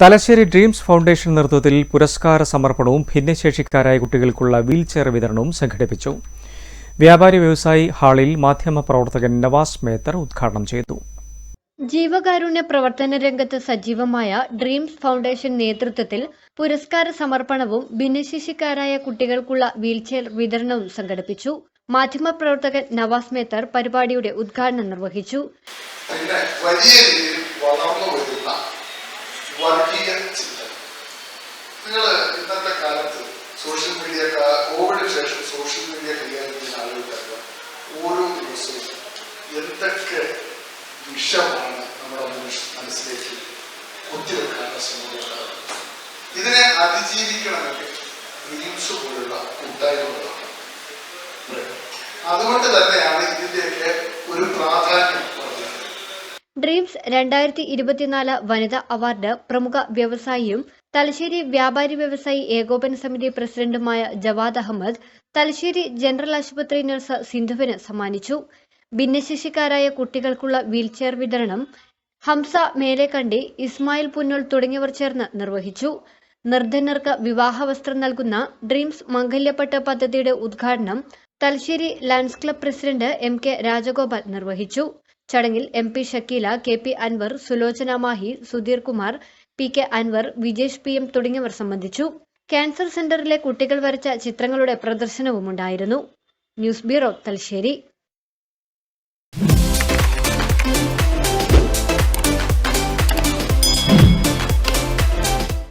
Thalassery dreams foundation നേതൃത്വത്തിൽ പുരസ്കാര സമർപ്പണവും ഭിന്നശേഷിക്കാരായ കുട്ടികൾക്കുള്ള വീൽ ചെയർ വിതരണവും സംഘടിപ്പിച്ചു. വ്യാപാരി വ്യവസായി ഹാളിൽ മാധ്യമ പ്രവർത്തകൻ നവാസ് മേത്തർ ഉദ്ഘാടനം ചെയ്തു. ജീവകാരുണ്യ പ്രവർത്തന രംഗത്ത് സജീവമായ ഡ്രീംസ് ഫൗണ്ടേഷൻ നേതൃത്വത്തിൽ പുരസ്കാര സമർപ്പണവും ഭിന്നശേഷിക്കാരായ കുട്ടികൾക്കുള്ള വീൽചെയർ വിതരണവും സംഘടിപ്പിച്ചു. മാധ്യമപ്രവർത്തകൻ നവാസ് മേത്തർ പരിപാടിയുടെ ഉദ്ഘാടനം നിർവഹിച്ചു. വലിയ രീതിയിൽ വളർന്നു വരുന്ന വർഗീയ ചിന്തകൾ നിങ്ങൾ ഇന്നത്തെ കാലത്ത് സോഷ്യൽ മീഡിയ കോവിഡിന് ശേഷം സോഷ്യൽ മീഡിയ കൈകാര്യം ചെയ്യുന്ന ആളുകൾക്കറിയാം ഓരോ ദിവസവും എന്തൊക്കെ വിഷമാണ് നമ്മുടെ മനുഷ്യ മനസ്സിലേക്ക് കുത്തിവെക്കാനുള്ള ശ്രമങ്ങൾ ഇതിനെ അതിജീവിക്കണമെങ്കിൽ ഡ്രീംസ് പോലുള്ള കൂട്ടായ്മകളാണ് അതുകൊണ്ട് തന്നെയാണ് ഇതിന്റെയൊക്കെ ഒരു പ്രാധാന്യം ഡ്രീംസ് രണ്ടായിരത്തി ഇരുപത്തിനാല് വനിതാ അവാർഡ് പ്രമുഖ വ്യവസായിയും തലശ്ശേരി വ്യാപാരി വ്യവസായി ഏകോപന സമിതി പ്രസിഡന്റുമായ ജവാദ് അഹമ്മദ് തലശ്ശേരി ജനറൽ ആശുപത്രി നഴ്സ് സിന്ധുവിന് സമ്മാനിച്ചു. ഭിന്നശേഷിക്കാരായ കുട്ടികൾക്കുള്ള വീൽചെയർ വിതരണം ഹംസ മേലേക്കണ്ടി ഇസ്മായിൽ പുന്നോൾ തുടങ്ങിയവർ ചേർന്ന് നിർവഹിച്ചു. നിർധനർക്ക് വിവാഹവസ്ത്രം നൽകുന്ന ഡ്രീംസ് മംഗല്യപ്പെട്ട പദ്ധതിയുടെ ഉദ്ഘാടനം Thalassery lions club president M K Rajagopal നിർവഹിച്ചു. ചടങ്ങിൽ M P Shakeela K P Anwar Sulochana Mahe Sudheer Kumar P K Anwar Vijesh P M തുടങ്ങിയവർ സംബന്ധിച്ചു. ക്യാൻസർ സെന്ററിലെ കുട്ടികൾ വരച്ച ചിത്രങ്ങളുടെ പ്രദർശനവും ഉണ്ടായിരുന്നു ന്യൂസ് ബ്യൂറോ തലശ്ശേരി.